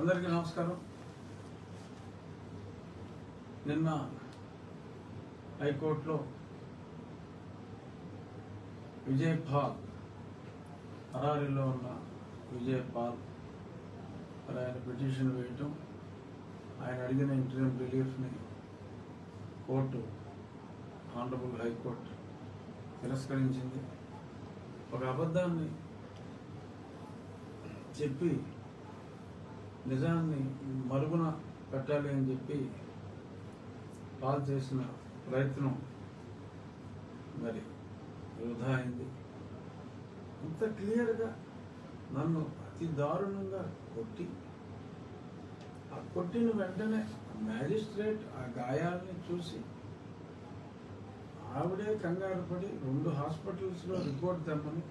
అందరికీ నమస్కారం. నిన్న హైకోర్టులో విజయ్ పాల్ పరారీలో ఉన్న విజయ్ పాల్ మరి ఆయన పిటిషన్ వేయటం ఆయన అడిగిన ఇంటర్వ్యూ రిలీఫ్ని కోర్టు ఆనరబుల్ హైకోర్టు తిరస్కరించింది. ఒక అబద్ధాన్ని చెప్పి నిజాన్ని మరుగున పెట్టాలి అని చెప్పి పాల్ చేసిన ప్రయత్నం మరి వృధా అయింది అంత క్లియర్గా నన్ను అతి దారుణంగా కొట్టి ఆ కొట్టిన వెంటనే మ్యాజిస్ట్రేట్ ఆ గాయాలని చూసి ఆవిడే కంగారు పడి రెండు హాస్పిటల్స్లో రిపోర్ట్ తెమ్మని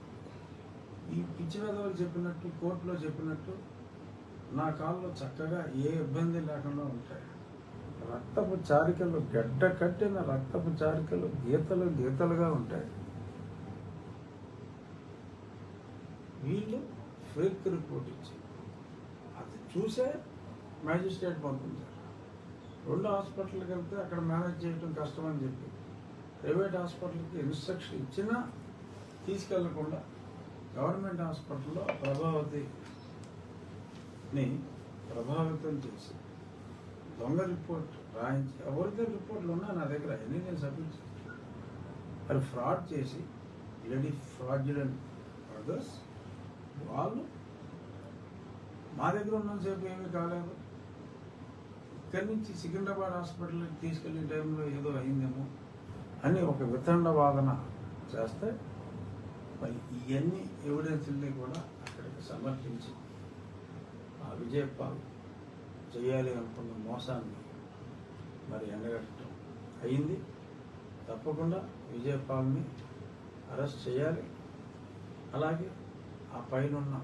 ఈ పిచ్చి చెప్పినట్టు కోర్టులో చెప్పినట్టు నా కాళ్ళు చక్కగా ఏ ఇబ్బంది లేకుండా ఉంటాయి. రక్తపు చారికలు గడ్డ కట్టిన రక్తపు చారికలు గీతలు గీతలుగా ఉంటాయి. వీళ్ళు ఫేక్ రిపోర్ట్ ఇచ్చి అది చూసే మ్యాజిస్ట్రేట్ పంపించారు. రెండు హాస్పిటల్కి వెళ్తే అక్కడ మేనేజ్ చేయడం కష్టమని చెప్పి ప్రైవేట్ హాస్పిటల్కి ఇన్స్ట్రక్షన్ ఇచ్చినా తీసుకెళ్ళకుండా గవర్నమెంట్ హాస్పిటల్లో ప్రభావతి ని ప్రభావితం చేసి దొంగ రిపోర్ట్ రాయించి ఎవరితో రిపోర్ట్లు ఉన్నా నా దగ్గర అన్నీ నేను సబ్మిట్ చేస్తాను? మరి ఫ్రాడ్ చేసి లేడీ ఫ్రాడ్యులెంట్ అదర్స్ వాళ్ళు మా దగ్గర ఉన్నంతసేపు ఏమీ కాలేదు. ఇక్కడి నుంచి సికింద్రాబాద్ హాస్పిటల్కి తీసుకెళ్ళే టైంలో ఏదో అయిందేమో అని ఒక వితండ వాదన చేస్తే మరి ఇవన్నీ ఎవిడెన్స్ని కూడా అక్కడికి సమర్పించి ఆ విజయపాల్ చేయాలి అనుకున్న మోసాన్ని మరి ఎండగట్టడం అయింది. తప్పకుండా విజయపాల్ని అరెస్ట్ చేయాలి. అలాగే ఆ పైన ఉన్న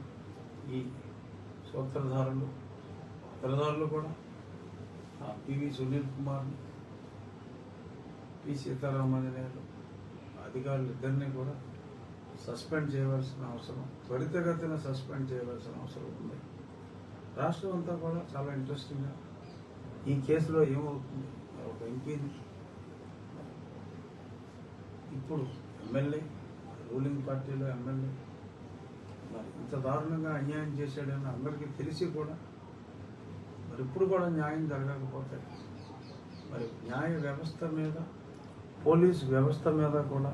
ఈ సూత్రధారులు సూత్రధారులు కూడా ఆ పివి సునీల్ కుమార్ని పి సీతారామాంజనేయులు అధికారులు ఇద్దరిని కూడా సస్పెండ్ చేయవలసిన అవసరం త్వరితగతిన సస్పెండ్ చేయవలసిన అవసరం ఉంది. రాష్ట్రం అంతా కూడా చాలా ఇంట్రెస్టింగ్గా ఈ కేసులో ఏమవుతుంది ఒక ఎంపీని ఇప్పుడు ఎమ్మెల్యే రూలింగ్ పార్టీలో ఎమ్మెల్యే. మరి ఇంత దారుణంగా అన్యాయం చేశాడని అందరికీ తెలిసి కూడా మరి ఇప్పుడు కూడా న్యాయం జరగకపోతే మరి న్యాయ వ్యవస్థ మీద పోలీస్ వ్యవస్థ మీద కూడా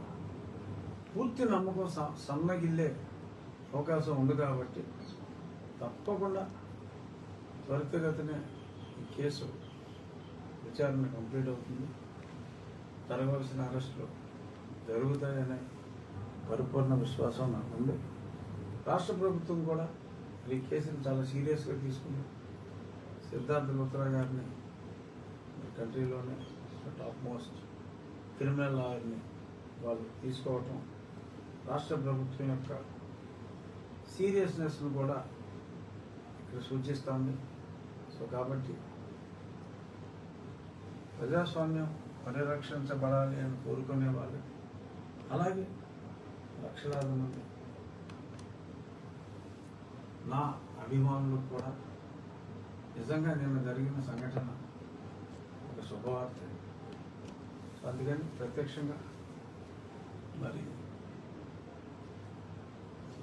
పూర్తి నమ్మకం స- సన్నగిల్లే అవకాశం ఉంది కాబట్టి తప్పకుండా త్వరితగతినే ఈ కేసు విచారణ కంప్లీట్ అవుతుంది. జరగవలసిన అరెస్టులు జరుగుతాయనే పరిపూర్ణ విశ్వాసం నాకు ఉంది. రాష్ట్ర ప్రభుత్వం కూడా ఈ కేసుని చాలా సీరియస్గా తీసుకుంది. సిద్ధార్థ లుత్రా గారిని కంట్రీలోనే టాప్ మోస్ట్ క్రిమినల్ లాయర్ని వాళ్ళు తీసుకోవటం రాష్ట్ర ప్రభుత్వం యొక్క సీరియస్నెస్ను కూడా ఇక్కడ సూచిస్తుంది. సో కాబట్టి ప్రజాస్వామ్యం పరిరక్షించబడాలి అని కోరుకునే వాళ్ళు అలాగే లక్షలాది మంది. నా అభిమానులకు కూడా నిజంగా నిన్న జరిగిన సంఘటన ఒక శుభవార్త. అందుకని ప్రత్యక్షంగా మరి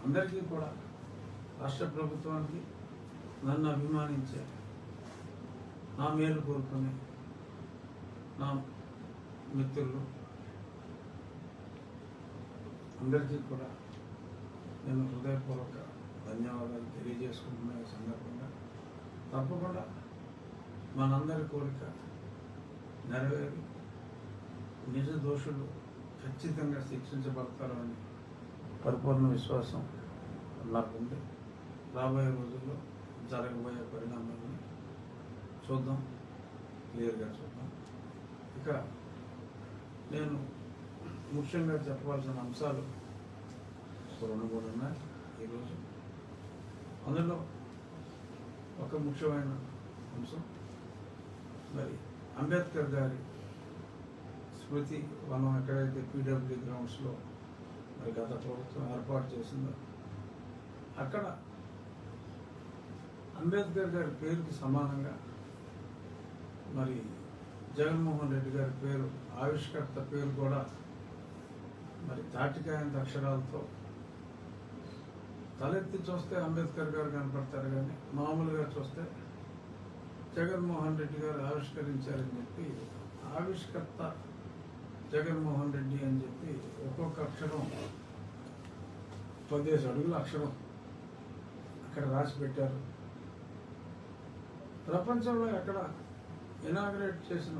అందరికీ కూడా రాష్ట్ర ప్రభుత్వానికి నన్ను అభిమానించే నా మేలు కోరుకొని నా మిత్రులు అందరికీ కూడా నేను హృదయపూర్వక ధన్యవాదాలు తెలియజేసుకుంటున్న సందర్భంగా. తప్పకుండా మనందరి కోరిక నెరవేరి నిజ దోషులు ఖచ్చితంగా శిక్షించబడతారని పరిపూర్ణ విశ్వాసం నాకుంది. రాబోయే రోజుల్లో జరగబోయే పరిణామాలను చూద్దాం. క్లియర్గా చూద్దాం. ఇక నేను ముఖ్యంగా చెప్పవలసిన అంశాలు రెండు మూడు ఉన్నాయి ఈరోజు. అందులో ఒక ముఖ్యమైన అంశం. మరి అంబేద్కర్ గారి స్మృతి వనం ఎక్కడైతే పీడబ్ల్యూ గ్రౌండ్స్లో మరి గత ప్రభుత్వం ఏర్పాటు చేసిందో అక్కడ అంబేద్కర్ గారి పేరుకి సమానంగా మరి జగన్మోహన్ రెడ్డి గారి పేరు ఆవిష్కర్త పేరు కూడా మరి తాటికాయంత అక్షరాలతో తలెత్తి చూస్తే అంబేద్కర్ గారు కనపడతారు కానీ మామూలుగా చూస్తే జగన్మోహన్ రెడ్డి గారు ఆవిష్కరించారని చెప్పి ఆవిష్కర్త జగన్మోహన్ రెడ్డి అని చెప్పి ఒక్కొక్క అక్షరం పదిహేను అడుగుల అక్షరం అక్కడ రాసి పెట్టారు. ప్రపంచంలో ఎక్కడ ఇనాగ్రేట్ చేసిన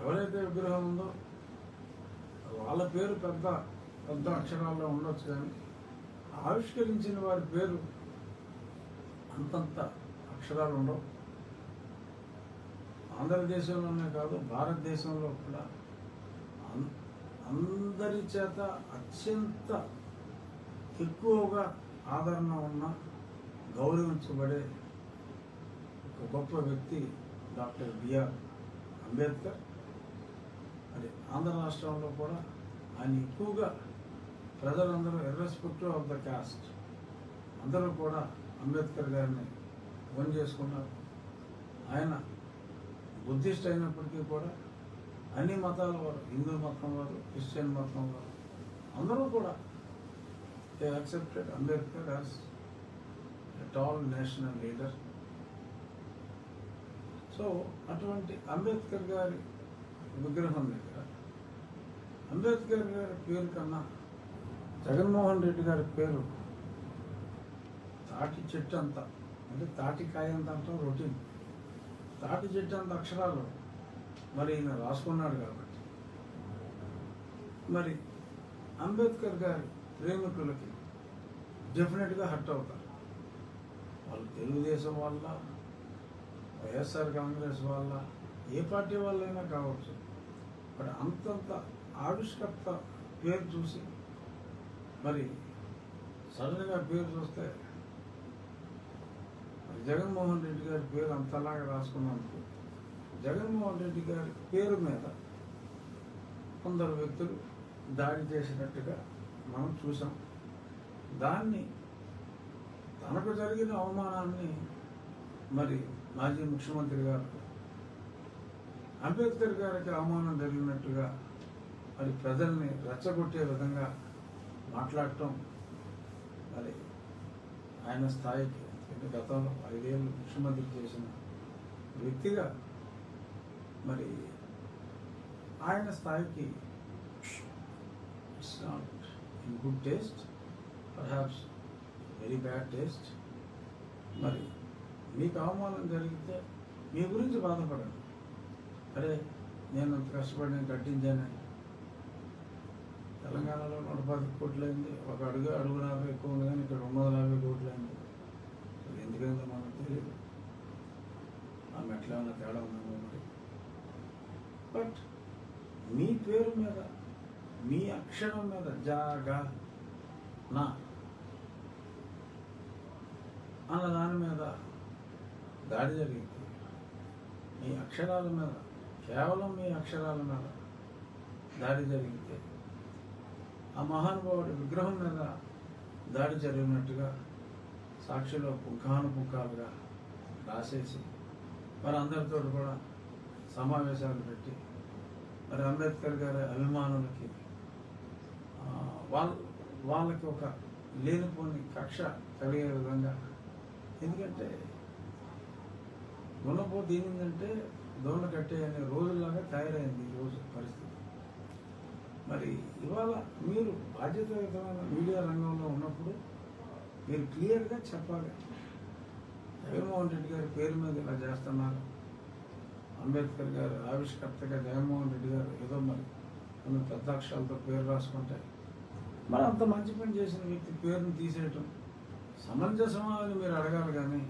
ఎవరైతే విగ్రహం ఉందో వాళ్ళ పేరు పెద్ద పెద్ద అక్షరాల్లో ఉండొచ్చు కానీ ఆవిష్కరించిన వారి పేరు అంతంత అక్షరాలు ఉండవు. ఆంధ్రదేశంలోనే కాదు భారతదేశంలో కూడా అందరి చేత అత్యంత ఎక్కువగా ఆదరణ ఉన్న గౌరవించబడే ఒక గొప్ప వ్యక్తి డాక్టర్ బిఆర్ అంబేద్కర్. అదే ఆంధ్ర రాష్ట్రంలో కూడా ఆయన ఎక్కువగా ప్రజలందరూ ఇర్రెస్పెక్టివ్ ఆఫ్ ద కాస్ట్ అందరూ కూడా అంబేద్కర్ గారిని ఫోన్ చేసుకున్నారు. ఆయన బుద్ధిస్ట్ అయినప్పటికీ కూడా అన్ని మతాల వారు హిందూ మతం వారు క్రిస్టియన్ మతం వారు అందరూ కూడా they accepted Ambedkar as a tall national leader. So అటువంటి అంబేద్కర్ గారి విగ్రహం దగ్గర అంబేద్కర్ గారి పేరు కన్నా జగన్మోహన్ రెడ్డి గారి పేరు తాటి చెట్టు అంత అంటే తాటికాయ అంత అంటే రొటీన్. తాటి చెట్టు అంత అక్షరాలు మరి ఈయన రాసుకున్నాడు కాబట్టి. మరి అంబేద్కర్ గారి ప్రేమికులకి డెఫినెట్గా హర్ట్ అవుతారు. వాళ్ళు తెలుగుదేశం వల్ల వైఎస్ఆర్ కాంగ్రెస్ వాళ్ళ ఏ పార్టీ వాళ్ళైనా కావచ్చు మరి అంతంత ఆవిష్కర్త పేరు చూసి మరి సడన్గా పేరు చూస్తే మరి జగన్మోహన్ రెడ్డి గారి పేరు అంతలాగా రాసుకున్నందుకు జగన్మోహన్ రెడ్డి గారి పేరు మీద కొందరు వ్యక్తులు దాడి చేసినట్టుగా మనం చూసాం. దాన్ని తనకు జరిగిన అవమానాన్ని మరి మాజీ ముఖ్యమంత్రి గారు అంబేద్కర్ గారికి అవమానం జరిగినట్టుగా మరి ప్రజల్ని రెచ్చగొట్టే విధంగా మాట్లాడటం మరి ఆయన స్థాయికి ఎందుకంటే గతంలో ఐదేళ్ళు ముఖ్యమంత్రి చేసిన వ్యక్తిగా మరి ఆయన స్థాయికి it's not in good taste perhaps very bad taste మరి మీకు అవమానం జరిగితే మీ గురించి బాధపడండి అరే నేను అంత కష్టపడి నేను కట్టించాను. తెలంగాణలో నూట పది కోట్లు ఒక అడుగు అడుగు యాభై ఎక్కువ ఉంది కానీ ఇక్కడ రెండు వందల యాభై కోట్లు అయింది అది మనకు తెలియదు ఆ మెట్ల ఏమన్నా తేడా ఉందేమో మరి. బట్ మీ పేరు మీద మీ అక్షరం మీద జాగా నా. అన్న దాని మీద దాడి జరిగింది. మీ అక్షరాల మీద కేవలం మీ అక్షరాల మీద దాడి జరిగితే ఆ మహానుభావుడి విగ్రహం మీద దాడి జరిగినట్టుగా సాక్షిలో పుంఖానుపుంఖాలుగా రాసేసి మరి అందరితో కూడా సమావేశాలు పెట్టి మరి అంబేద్కర్ గారి అభిమానులకి వాళ్ళ వాళ్ళకి ఒక లేనిపోని కక్ష కలిగే విధంగా ఎందుకంటే గుణపోతు ఏమిందంటే దోణ కట్టే అనే రోజుల్లాగా తయారైంది ఈ రోజు పరిస్థితి. మరి ఇవాళ మీరు బాధ్యతాయుతమైన మీడియా రంగంలో ఉన్నప్పుడు మీరు క్లియర్గా చెప్పాలి. జగన్మోహన్ రెడ్డి గారి పేరు మీద ఇలా చేస్తున్నారు. అంబేద్కర్ గారు ఆవిష్కర్తగా జగన్మోహన్ రెడ్డి గారు ఏదో మరి కొన్ని పెద్ద అక్షరాలతో పేరు రాసుకుంటే మరి అంత మంచి పని చేసిన వ్యక్తి పేరుని తీసేయటం సమంజసమా అని మీరు అడగాలి కానీ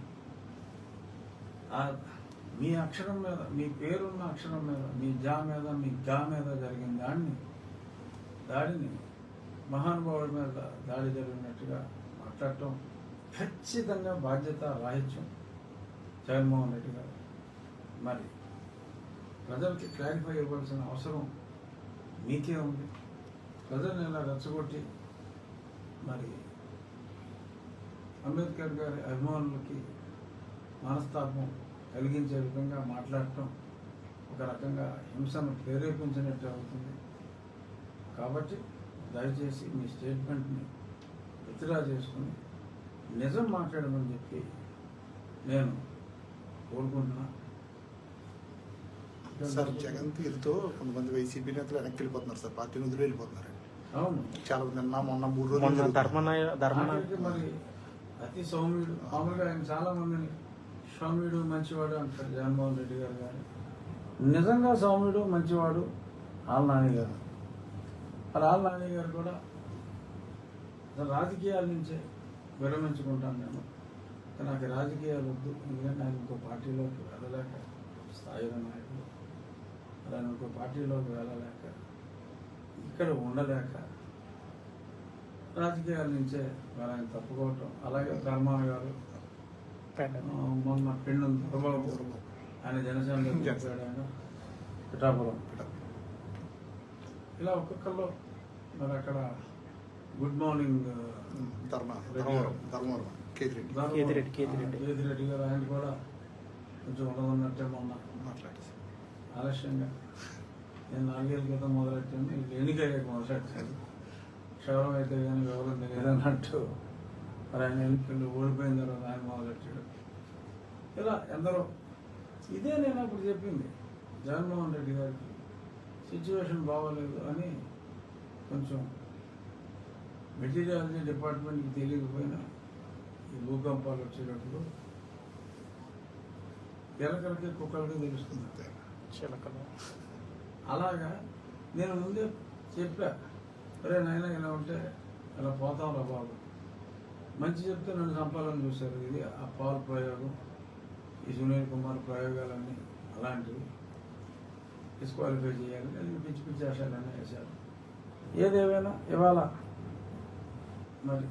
మీ అక్షరం మీద మీ పేరున్న అక్షరం మీద మీ జా మీద మీ గా మీద జరిగిన దాడిని దాడిని మహానుభావుడి మీద దాడి జరిగినట్టుగా మాట్లాడటం ఖచ్చితంగా బాధ్యత రాహిత్యం జగన్మోహన్ రెడ్డి గారు. మరి ప్రజలకి క్లారిఫై ఇవ్వాల్సిన అవసరం మీకే ఉంది. ప్రజల్ని ఇలా రెచ్చగొట్టి మరి అంబేద్కర్ గారి అభిమానులకి మనస్తాపం కలిగించే విధంగా మాట్లాడటం ఒక రకంగా హింసను ప్రేరేపించినట్టు అవుతుంది కాబట్టి దయచేసి మీ స్టేట్మెంట్ని విత్డ్రా చేసుకుని నిజం మాట్లాడమని చెప్పి నేను కోరుకుంటున్నా. సార్ జగన్ తీరుతో కొంతమంది వైసీపీ నేతలు వెనక్కి వెళ్ళిపోతున్నారు సార్. పార్టీని వదిలి వెళ్ళిపోతున్నారు. అవును. చాలా నిన్న మొన్న మూడు రోజులు. ధర్మనాయ ధర్మనాయ ఆఖరికి మరి అతి సౌమ్యుడు మామూలుగా ఆయన చాలా మందిని స్వామిడు మంచివాడు అంటారు జగన్మోహన్ రెడ్డి గారు కానీ నిజంగా స్వామిడు మంచివాడు ఆల్ నాని గారు. మరి ఆల్ నాని గారు కూడా అసలు రాజకీయాల నుంచే విరమించుకుంటాను నేను నాకు రాజకీయాలు వద్దు. ఎందుకంటే ఆయన ఇంకో పార్టీలోకి వెళ్ళలేక స్థాయిలో నాయకుడు. మరి ఆయన ఇంకో పార్టీలోకి వెళ్ళలేక ఇక్కడ ఉండలేక రాజకీయాల నుంచే మరి ఆయన తప్పుకోవటం. అలాగే ధర్మాన గారు మొన్న పిండం దొరబాబు ఆయన జనసేనలో చెప్పాడు ఆయన. పిఠాపురం. ఇలా ఒక్కొక్కళ్ళు మరి అక్కడ గుడ్ మార్నింగ్ ధర్మ ధర్మవరం ధర్మవరం కేతిరెడ్డి. కేతిరెడ్డి, కేతిరెడ్డి. కేతిరెడ్డి గారు ఆయన కూడా కొంచెం ఉండదన్నట్టే మొన్న మాట్లాడి సార్ ఆలస్యంగా. నేను నాలుగేళ్ళ క్రితం మొదలెట్టాను ఎన్నికయ్యాక మొదలెట్టాను. క్షవరం అయితే కానీ వివరం తెలియదన్నట్టు మరి ఆయన ఎన్నికలు ఓడిపోయిన తర్వాత ఆయన మొదలెట్టాడు ఇలా ఎందరో ఇదే నేను అప్పుడు చెప్పింది. జగన్మోహన్ రెడ్డి గారికి సిచ్యువేషన్ బాగోలేదు అని కొంచెం మెటీరియాలజీ డిపార్ట్మెంట్కి తెలియకపోయినా ఈ భూకంపాలు వచ్చేటప్పుడు ఎలకలకి కుక్కలకి తెలుస్తుంది. చిలకలు. అలాగా నేను ముందే చెప్పా అరే నాయన ఇలా ఉంటే ఇలా పోతాం రా బాబు. మంచి చెప్తే నన్ను చంపాలని చూశారు. ఇది ఆ పవర్ ప్రయోగం ఈ సునీల్ కుమార్ ప్రయోగాలన్నీ అలాంటివి. డిస్క్వాలిఫై చేయాలి అని పిచ్చి పిచ్చి ఆశాలన్నీ వేశారు. ఏదేమైనా ఇవాళ మరి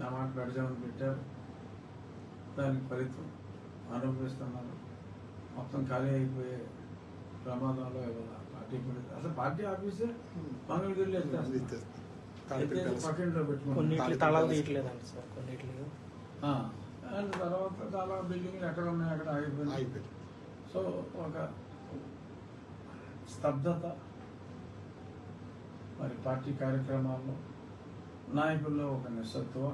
నా మాట పెడదామని పెట్టారు. దానికి ఫలితం అనుభవిస్తున్నారు మొత్తం ఖాళీ అయిపోయే ప్రమాదంలో ఇవాళ పార్టీ అసలు పార్టీ ఆఫీసే మంగళగిరిలో కొన్నిట్లు తాళాలు తీయట్లేదండి సార్ కొన్నిట్లు ఆ, అండ్ తర్వాత చాలా బిల్డింగ్లు ఎక్కడ ఉన్నాయి? అక్కడ ఆగిపోయింది సో ఒక స్తబ్దత మరి పార్టీ కార్యక్రమాల్లో నాయకుల్లో ఒక నిస్సత్వ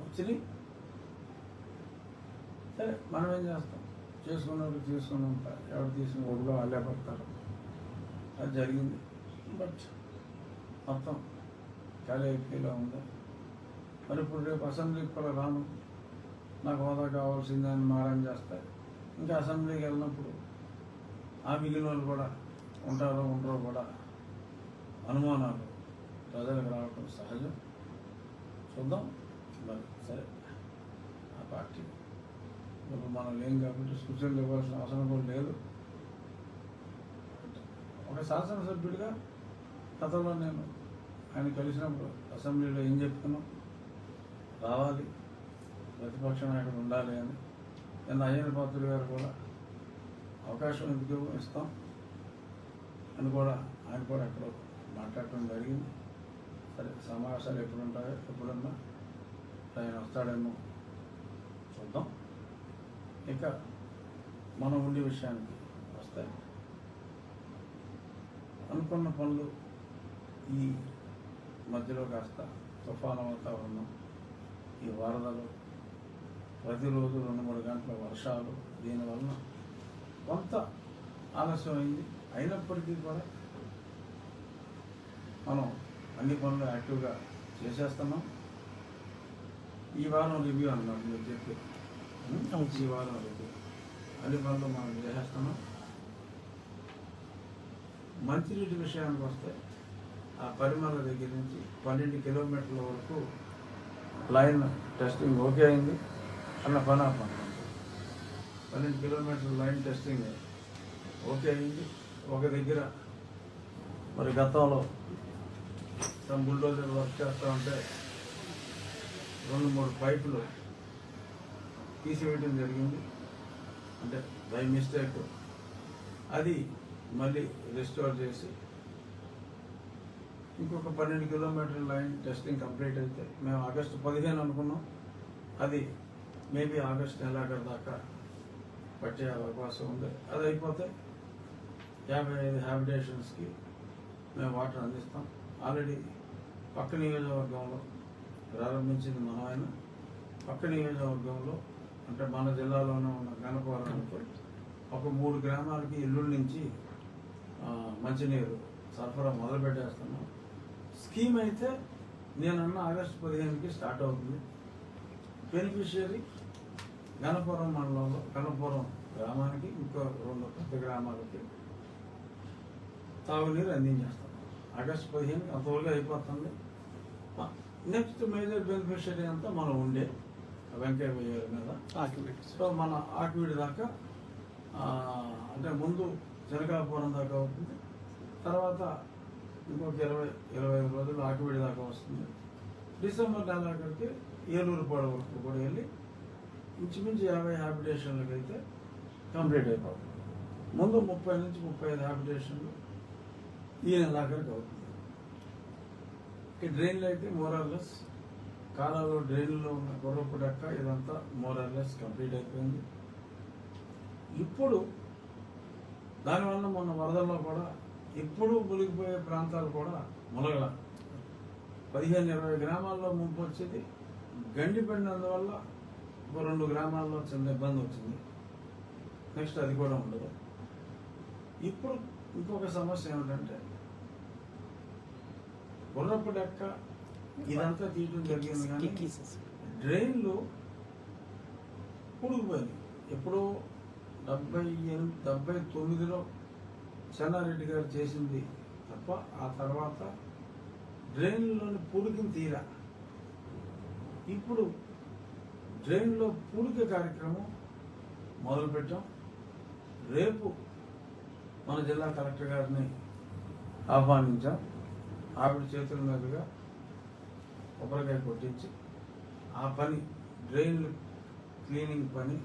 వచ్చినాయి సరే మనం ఏం చేస్తాం? చేసుకున్నప్పుడు చేసుకుని ఉంటారు. ఎవరు తీసిన ఊళ్ళో వాళ్ళే పడతారు. అది జరిగింది. బట్ మొత్తం ఖాళీ అయిపోయేలా ఉంది. మరి ఇప్పుడు రేపు అసెంబ్లీకి కూడా రాను. నాకు హోదా కావాల్సిందే అని మారం చేస్తారు. ఇంకా అసెంబ్లీకి వెళ్ళినప్పుడు ఆ మిగిలిన వాళ్ళు కూడా ఉంటారో ఉండరో కూడా అనుమానాలు ప్రజలకు రావటం సహజం. చూద్దాం. మరి సరే. ఆ పార్టీ ఇప్పుడు మనం లేం కాబట్టి సూచనలు ఇవ్వాల్సిన అవసరం కూడా లేదు. ఒక శాసనసభ్యుడిగా గతంలో నేను ఆయన కలిసినప్పుడు అసెంబ్లీలో ఏం చెప్తున్నాం రావాలి. ప్రతిపక్ష నాయకుడు ఉండాలి అని. నిన్న అయ్యన పాత్రుడు గారు కూడా అవకాశం ఎందుకు ఇస్తాం అని కూడా ఆయన కూడా ఎక్కడో మాట్లాడటం జరిగింది. సరే సమావేశాలు ఎప్పుడు ఉంటాయో ఎప్పుడన్నా ఆయన వస్తాడేమో చూద్దాం. ఇక మనం ఉండే విషయానికి వస్తాయి అనుకున్న పనులు ఈ మధ్యలో కాస్త తుఫాను వాతావరణం ఈ వరదలు ప్రతిరోజు రెండు మూడు గంటల వర్షాలు దీనివలన కొంత ఆలస్యమైంది. అయినప్పటికీ కూడా మనం అన్ని పనులు యాక్టివ్గా చేసేస్తున్నాం. ఈ వారం రివ్యూ అన్నారు మీరు చెప్పి. ఈ వారం రివ్యూ. అన్ని పనులు మనం చేసేస్తున్నాం. మంచినీటి విషయానికి వస్తే ఆ పరిమళ దగ్గర నుంచి పన్నెండు కిలోమీటర్ల వరకు లైన్ టెస్టింగ్ ఓకే అయింది. అన్న పని ఆపండి. పన్నెండు కిలోమీటర్ల లైన్ టెస్టింగ్ ఓకే అయింది. ఒక దగ్గర మరి గతంలో తమ బుల్డోజర్ వర్క్ చేస్తూ ఉంటే రెండు మూడు పైపులు తీసివేయడం జరిగింది. అంటే బై మిస్టేక్ అది మళ్ళీ రిస్టోర్ చేసి ఇంకొక పన్నెండు కిలోమీటర్ల లైన్ టెస్టింగ్ కంప్లీట్ అయితే మేము ఆగస్టు పదిహేను అనుకున్నాం. అది మేబీ ఆగస్ట్ నెలాఖరు దాకా పట్టే అవకాశం ఉంది. అది అయిపోతే యాభై ఐదు హ్యాబిటేషన్స్కి మేము వాటర్ అందిస్తాం. ఆల్రెడీ పక్క నియోజకవర్గంలో ప్రారంభించింది మనం ఆయన. పక్క నియోజకవర్గంలో అంటే మన జిల్లాలోనే ఉన్న గణపవరానికి ఒక మూడు గ్రామాలకి ఇల్లు నుంచి మంచినీరు సరఫరా మొదలుపెట్టేస్తున్నాం. స్కీమ్ అయితే నేనన్న ఆగస్టు పదిహేనుకి స్టార్ట్ అవుతుంది. బెనిఫిషియరీ గణపురం మండలంలో గణపురం గ్రామానికి ఇంకో రెండు పెద్ద గ్రామాలకి తాగునీరు అందించేస్తాం. ఆగస్టు పదిహేను అంతవరకు అయిపోతుంది. నెక్స్ట్ మేజర్ బెనిఫిషియరీ అంతా మనం ఉండే వెంకయ్య గారి మీద. సో మన ఆకివీడి దాకా అంటే ముందు జనకాపురం దాకా అవుతుంది. తర్వాత ఇంకొక ఇరవై ఇరవై ఐదు రోజులు ఆకివీడి దాకా వస్తుంది. డిసెంబర్ నెలాఖరికి ఏలూరు పొడ వరకు కూడా వెళ్ళి ఇంచుమించు యాభై హ్యాబిటేషన్లకు అయితే కంప్లీట్ అయిపోతుంది. ముందు ముప్పై నుంచి ముప్పై ఐదు హ్యాబిటేషన్లు ఈ నెలాఖరికి అవుతుంది. ఈ డ్రైన్లు అయితే మోరార్లెస్ కాలాలో డ్రైన్లో ఉన్న గుర్రపు డెక్క ఇదంతా మోరార్లెస్ కంప్లీట్ అయిపోయింది. ఇప్పుడు దానివల్ల మొన్న వరదల్లో కూడా ఇప్పుడు మునిగిపోయే ప్రాంతాలు కూడా మునగల. పదిహేను ఇరవై గ్రామాల్లో ముంపు వచ్చేది. గండి పడినందువల్ల ఒక రెండు గ్రామాల్లో చిన్న ఇబ్బంది వచ్చింది. నెక్స్ట్ అది కూడా ఉండదు. ఇప్పుడు ఇంకొక సమస్య ఏమిటంటే గుర్రపు డెక్క ఇదంతా తీయటం జరిగింది కానీ డ్రైన్లు కూడుకుపోయినాయి. ఎప్పుడో డెబ్బై ఎనిమిది డెబ్బై తొమ్మిదిలో చెన్నారెడ్డి గారు చేసింది తప్ప ఆ తర్వాత డ్రైన్లోని పూడికిని తీరా. ఇప్పుడు డ్రైన్లో పూడిక కార్యక్రమం మొదలుపెట్టాం రేపు మన జిల్లా కలెక్టర్ గారిని ఆహ్వానించాం. ఆవిడ చేతుల మీదుగా కొబ్బరికాయ కొట్టించి ఆ పని డ్రైన్ క్లీనింగ్ పని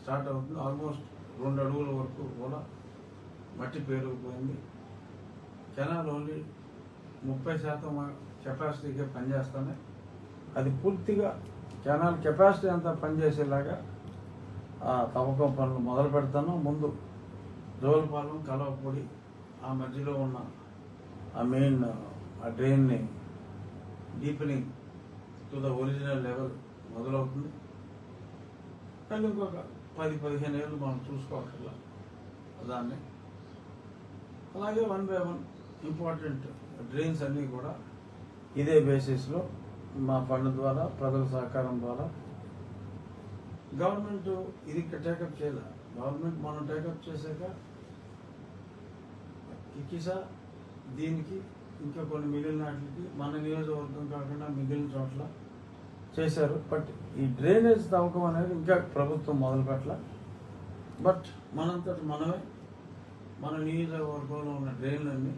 స్టార్ట్ అవుతుంది. ఆల్మోస్ట్ రెండు అడుగుల వరకు కూడా మట్టి పేరుకుపోయింది. కెనాల్ ఓన్లీ ముప్పై శాతం కెపాసిటీకే పనిచేస్తానే. అది పూర్తిగా కెనాల్ కెపాసిటీ అంతా పనిచేసేలాగా ఆ తవ్వకం పనులు మొదలు పెడతాను. ముందు జోలపాలెం కలవపొడి ఆ మధ్యలో ఉన్న ఆ మెయిన్ ఆ డ్రైన్ని deepening to the original level మొదలవుతుంది. అండ్ ఇంకొక పది పదిహేను ఏళ్ళు మనం చూసుకోవట్లా దాన్ని. అలాగే one by one important drains అన్నీ కూడా ఇదే బేసిస్లో మా ఫండ్ ద్వారా ప్రజల సహకారం ద్వారా. గవర్నమెంట్ ఇది టేకప్ చేయలే. గవర్నమెంట్ మనం టేకప్ చేశాక కికిసా దీనికి ఇంకా కొన్ని మిగిలిన వాటికి మన నియోజకవర్గం కాకుండా మిగిలిన చోట్ల చేశారు. బట్ ఈ డ్రైనేజ్ తవ్వకం అనేది ఇంకా ప్రభుత్వం మొదలు మొదలుపెట్ల బట్ మనంతటి మనమే మన నియోజకవర్గంలో ఉన్న డ్రైన్లన్నీ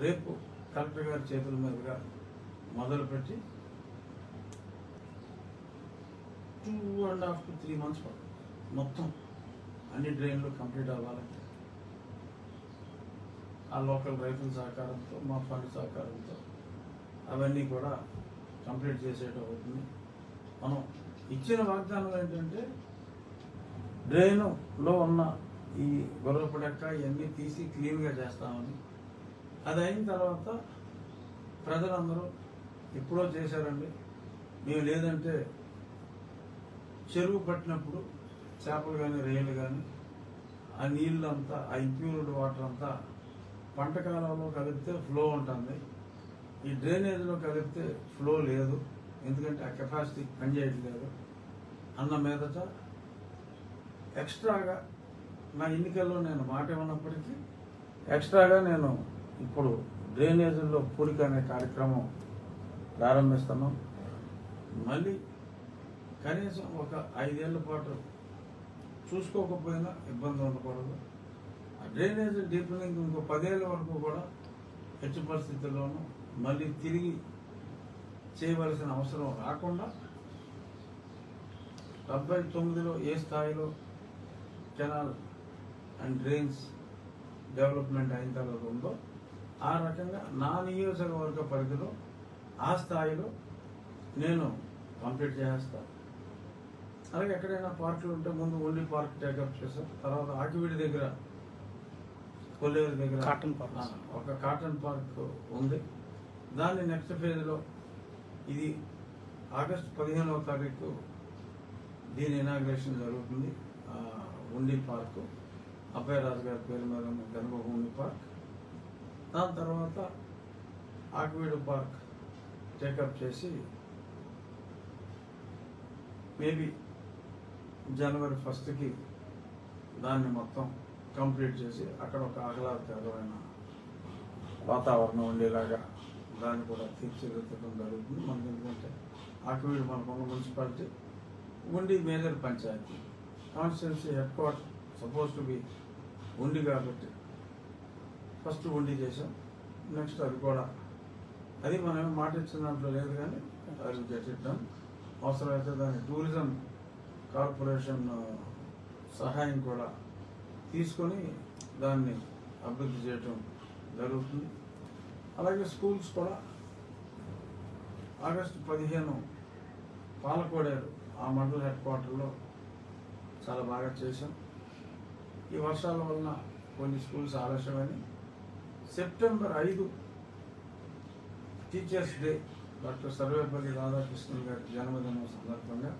రేపు కలెక్టర్ గారి చేతుల మీదుగా మొదలుపెట్టి two and half to three months మొత్తం అన్ని డ్రైన్లు కంప్లీట్ అవ్వాలంటే ఆ లోకల్ రైతుల సహకారంతో మా ఫండ్ సహకారంతో అవన్నీ కూడా కంప్లీట్ చేసేట అవుతుంది. మనం ఇచ్చిన వాగ్దానం ఏంటంటే డ్రైన్లో ఉన్న ఈ గొర్రెపు ఇవన్నీ తీసి క్లీన్గా చేస్తామని. అది అయిన తర్వాత ప్రజలందరూ ఎప్పుడో చేశారండి. మేము లేదంటే చెరువు పట్టినప్పుడు చేపలు కానీ రొయ్యలు కానీ ఆ నీళ్ళంతా ఆ ఇంప్యూర్డ్ వాటర్ అంతా పంట కాలంలో కలిపితే ఫ్లో ఉంటుంది. ఈ డ్రైనేజ్లో కలిపితే ఫ్లో లేదు. ఎందుకంటే ఆ కెపాసిటీ పనిచేయట్లేదు అన్న మీదట ఎక్స్ట్రాగా నా ఎన్నికల్లో నేను మాట ఇవ్వనప్పటికీ ఎక్స్ట్రాగా నేను ఇప్పుడు డ్రైనేజీల్లో పూరిక అనే కార్యక్రమం ప్రారంభిస్తున్నాం. మళ్ళీ కనీసం ఒక ఐదేళ్ళ పాటు చూసుకోకపోయినా ఇబ్బంది ఉండకూడదు. ఆ డ్రైనేజ్ డీపెనింగ్ ఇంకో పదేళ్ళ వరకు కూడా ఎట్టి పరిస్థితుల్లోనూ మళ్ళీ తిరిగి చేయవలసిన అవసరం రాకుండా డెబ్బై తొమ్మిదిలో ఏ స్థాయిలో కెనాల్ అండ్ డ్రైన్స్ డెవలప్మెంట్ అయిన తర్వాత ఉందో ఆ రకంగా నా నియోజకవర్గ పరిధిలో ఆ స్థాయిలో నేను కంప్లీట్ చేసేస్తా అలాగే ఎక్కడైనా పార్కులు ఉంటే ముందు ఓన్లీ పార్క్ టేకప్ చేస్తాం. తర్వాత ఆకివీడి దగ్గర కొల్లేరు దగ్గర కాటన్ పార్క్. ఒక కాటన్ పార్క్ ఉంది. దాన్ని నెక్స్ట్ ఫేజ్లో ఇది ఆగస్ట్ పదిహేనవ తారీఖు దీని ఇనాగ్రేషన్ జరుగుతుంది. ఆ, ఉండి పార్కు. అభయరాజు గారి పేరు మీద ఉన్న గణప పార్క్. దాని తర్వాత ఆకివీడు పార్క్ టేకప్ చేసి మేబీ జనవరి ఫస్ట్కి దాన్ని మొత్తం కంప్లీట్ చేసి అక్కడ ఒక ఆహ్లాదకరమైన వాతావరణం ఉండేలాగా దాన్ని కూడా తీర్చిదిద్దడం జరుగుతుంది మనకి ఎందుకంటే ఆకివీడు మనకున్న municipality Undi major panchayat. Constituency head quarter suppose to be Undi కాబట్టి ఫస్ట్ ఉండి చేసాం. నెక్స్ట్ అది కూడా అది మనం మాట ఇచ్చిన దాంట్లో లేదు కానీ అది చేసిద్దాం. అవసరమైతే దాని టూరిజం కార్పొరేషన్ సహాయం కూడా తీసుకొని దాన్ని అభివృద్ధి చేయటం జరుగుతుంది. అలాగే స్కూల్స్ కూడా. ఆగస్టు పదిహేను పాలకోడేరు ఆ మండల హెడ్ క్వార్టర్లో చాలా బాగా చేశాం. ఈ వర్షాల వలన కొన్ని స్కూల్స్ ఆలస్యమని సెప్టెంబర్ ఐదు teachers day doctor Sarvepalli Radhakrishnan గారి జన్మదినం సందర్భంగా.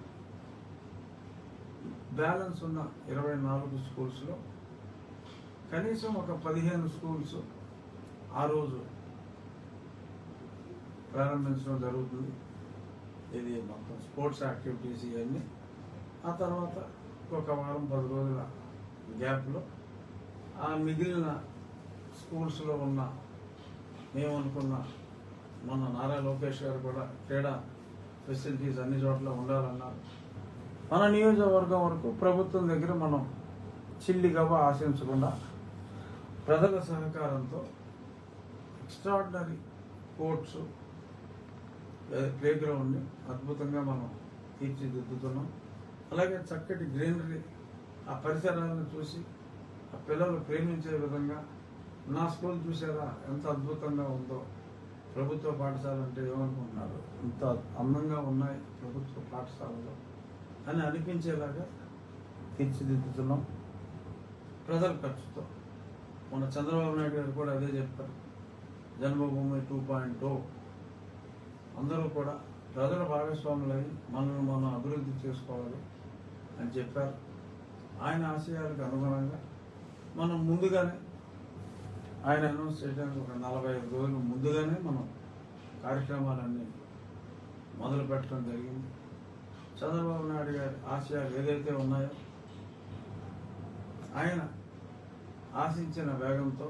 బ్యాలెన్స్ ఉన్న ఇరవై నాలుగు స్కూల్స్లో కనీసం ఒక పదిహేను స్కూల్స్ ఆ రోజు ప్రారంభించడం జరుగుతుంది. ఇది మొత్తం స్పోర్ట్స్ యాక్టివిటీస్ ఇవన్నీ. ఆ తర్వాత ఒక వారం పది రోజుల గ్యాప్లో ఆ మిగిలిన స్కూల్స్లో ఉన్న మేమనుకున్న మన నారా లోకేష్ గారు కూడా క్రీడా ఫెసిలిటీస్ అన్ని చోట్ల ఉండాలన్నారు. మన నియోజకవర్గం వరకు ప్రభుత్వం దగ్గర మనం చిల్లి ఆశించకుండా ప్రజల సహకారంతో ఎక్స్ట్రాడినరీ కోర్ట్సు ప్లే గ్రౌండ్ని అద్భుతంగా మనం తీర్చిదిద్దుతున్నాం. అలాగే చక్కటి గ్రీనరీ ఆ పరిసరాలను చూసి ఆ పిల్లలు ప్రేమించే విధంగా నా స్కూల్ చూసారా? ఎంత అద్భుతంగా ఉందో. ప్రభుత్వ పాఠశాల అంటే ఏమనుకుంటున్నారు? ఇంత అందంగా ఉన్నాయి ప్రభుత్వ పాఠశాలలో అని అనిపించేలాగా తీర్చిదిద్దుతున్నాం. ప్రజల ఖర్చుతో. మన చంద్రబాబు నాయుడు గారు కూడా అదే చెప్పారు. జన్మభూమి టూ పాయింట్ టూ అందరూ కూడా ప్రజల భాగస్వాములై మనల్ని మనం అభివృద్ధి చేసుకోవాలి అని చెప్పారు. ఆయన ఆశయాలకు అనుగుణంగా మనం ముందుగానే ఆయన అనౌన్స్ చేయడానికి ఒక నలభై ఐదు రోజులు ముందుగానే మనం కార్యక్రమాలన్నీ మొదలు పెట్టడం జరిగింది. చంద్రబాబు నాయుడు గారి ఆశయాలు ఏదైతే ఉన్నాయో ఆయన ఆశించిన వేగంతో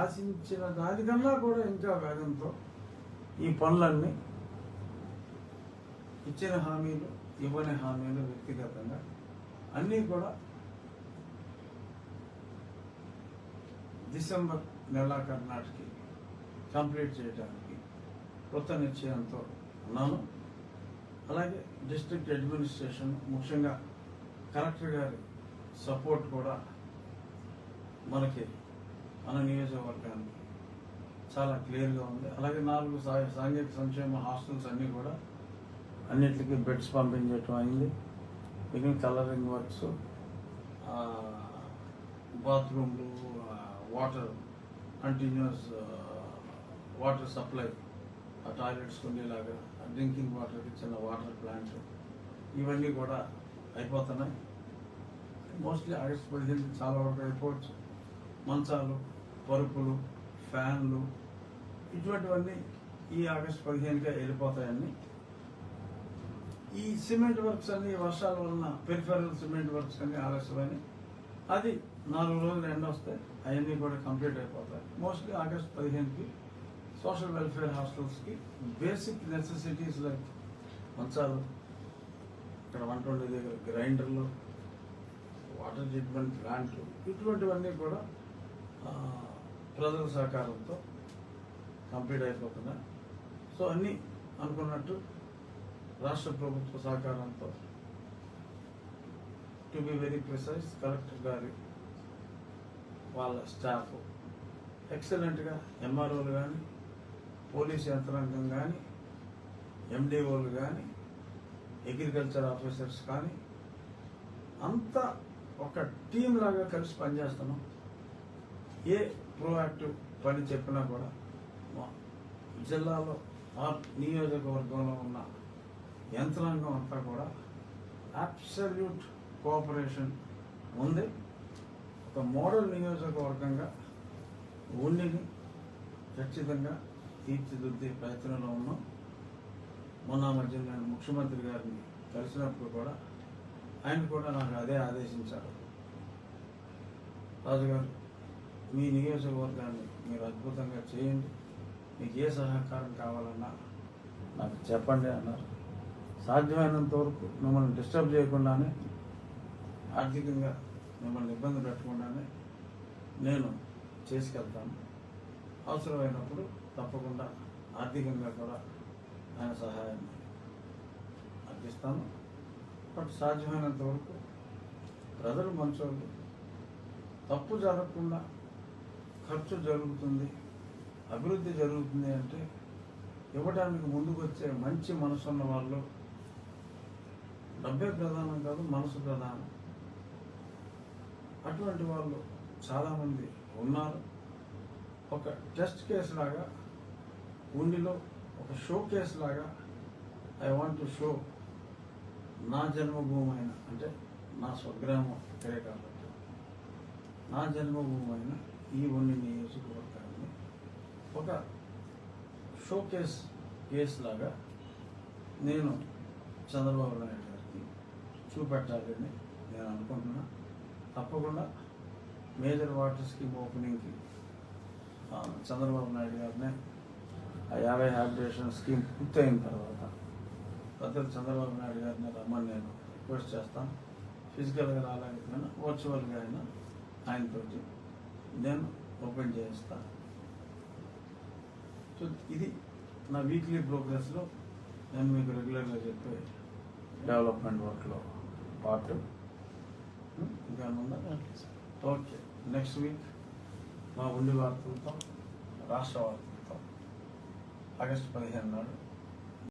ఆశించిన దానికన్నా కూడా ఇంకా వేగంతో ఈ పనులన్నీ ఇచ్చిన హామీలు ఇవ్వని హామీలు వ్యక్తిగతంగా అన్నీ కూడా డిసెంబర్ నెలాఖరు నాటికి కంప్లీట్ చేయడానికి కొత్త నిశ్చయంతో ఉన్నాను. అలాగే డిస్ట్రిక్ట్ అడ్మినిస్ట్రేషన్ ముఖ్యంగా కలెక్టర్ గారి సపోర్ట్ కూడా మనకి మన నియోజకవర్గానికి చాలా క్లియర్గా ఉంది. అలాగే నాలుగు సాంఘిక సంక్షేమ హాస్టల్స్ అన్నీ కూడా అన్నిటికీ బెడ్స్ పంపించడం అయింది. మిగిలిన కలరింగ్ వర్క్స్ బాత్రూమ్లు వాటర్ కంటిన్యూస్ వాటర్ సప్లై ఆ టాయిలెట్స్ ఉండేలాగా డ్రింకింగ్ వాటర్కి చిన్న వాటర్ ప్లాంట్ ఇవన్నీ కూడా అయిపోతున్నాయి. మోస్ట్లీ ఆగస్ట్ పదిహేను చాలా వరకు అయిపోవచ్చు. మంచాలు పరుపులు ఫ్యాన్లు ఇటువంటివన్నీ ఈ ఆగస్ట్ పదిహేనుగా వెళ్ళిపోతాయని ఈ సిమెంట్ వర్క్స్ అన్ని వర్షాల వలన పెరిఫెరల్ సిమెంట్ వర్క్స్ అన్ని ఆలస్యమని అది నాలుగు రోజులు ఎండ వస్తాయి. అవన్నీ కూడా కంప్లీట్ అయిపోతాయి. మోస్ట్లీ ఆగస్ట్ పదిహేనుకి సోషల్ వెల్ఫేర్ హాస్టల్స్కి బేసిక్ నెసెసిటీస్ లైక్ మంచాలు ఇక్కడ వంట వండే దగ్గర గ్రైండర్లు వాటర్ ట్రీట్మెంట్ ప్లాంట్లు ఇటువంటివన్నీ కూడా ప్రజల సహకారంతో కంప్లీట్ అయిపోతుందా? సో అన్నీ అనుకున్నట్టు రాష్ట్ర ప్రభుత్వ సహకారంతో to be very precise collector గారి వాళ్ళ స్టాఫ్ ఎక్సలెంట్గా ఎంఆర్ఓలు కానీ పోలీస్ యంత్రాంగం కానీ ఎండిఓలు కానీ అగ్రికల్చర్ ఆఫీసర్స్ కానీ అంతా ఒక టీం లాగా కలిసి పనిచేస్తున్నాం. ఏ ప్రోయాక్టివ్ పని చెప్పినా కూడా జిల్లాలో ఆ నియోజకవర్గంలో ఉన్న యంత్రాంగం అంతా కూడా అబ్సల్యూట్ కోఆపరేషన్ ఉంది. ఒక మోడల్ నియోజకవర్గంగా ఉండిని ఖచ్చితంగా తీర్చిదిద్దే ప్రయత్నంలో ఉన్నాం. మొన్న మధ్య నేను ముఖ్యమంత్రి గారిని కలిసినప్పుడు కూడా ఆయన కూడా నాకు అదే ఆదేశించారు. రాజుగారు మీ నియోజకవర్గాన్ని మీరు అద్భుతంగా చేయండి. మీకు ఏ సహకారం కావాలన్నా నాకు చెప్పండి అన్నారు. సాధ్యమైనంత వరకు మిమ్మల్ని డిస్టర్బ్ చేయకుండానే ఆర్థికంగా మిమ్మల్ని ఇబ్బంది పెట్టకుండానే నేను చేసుకెళ్తాను. అవసరమైనప్పుడు తప్పకుండా ఆర్థికంగా కూడా ఆయన సహాయాన్ని అందిస్తాను బట్ సాధ్యమైనంత వరకు ప్రజలు మంచోళ్ళు. తప్పు జరగకుండా ఖర్చు జరుగుతుంది. అభివృద్ధి జరుగుతుంది అంటే ఇవ్వడానికి ముందుకు వచ్చే మంచి మనసు ఉన్న వాళ్ళు డబ్బే ప్రధానం కాదు మనసు ప్రధానం. అటువంటి వాళ్ళు చాలామంది ఉన్నారు. ఒక టెస్ట్ కేసు లాగా ఉండిలో ఒక షో కేసు లాగా ఐ వాంట్ టు షో నా జన్మభూమి అయిన అంటే నా స్వగ్రామం ఇక్కడే కాబట్టి. నా జన్మభూమి అయిన ఈ ఉండి నియోజకవర్గం ఒక షో కేస్ కేసు లాగా నేను చంద్రబాబు నాయుడు గారికి చూపెట్టాలని నేను అనుకుంటున్నా. తప్పకుండా మేజర్ వాటర్ స్కీమ్ ఓపెనింగ్కి చంద్రబాబు నాయుడు గారిని ఆ యాభై హ్యాబిటేషన్ స్కీమ్ పూర్తయిన తర్వాత పెద్దలు చంద్రబాబు నాయుడు గారిని రమ్మని నేను రిక్వెస్ట్ చేస్తాను. ఫిజికల్గా రాలేకపోయినా వర్చువల్గా అయినా ఆయనతోటి నేను ఓపెన్ చేయిస్తాను సో ఇది నా వీక్లీ ప్రోగ్రెస్లో నేను మీకు రెగ్యులర్గా చెప్పే డెవలప్మెంట్ వర్క్లో పార్ట్ ఇంకా ఓకే. నెక్స్ట్ వీక్ మా ఉండి వార్తలతో రాష్ట్ర వార్తలతో ఆగస్టు పదిహేను నాడు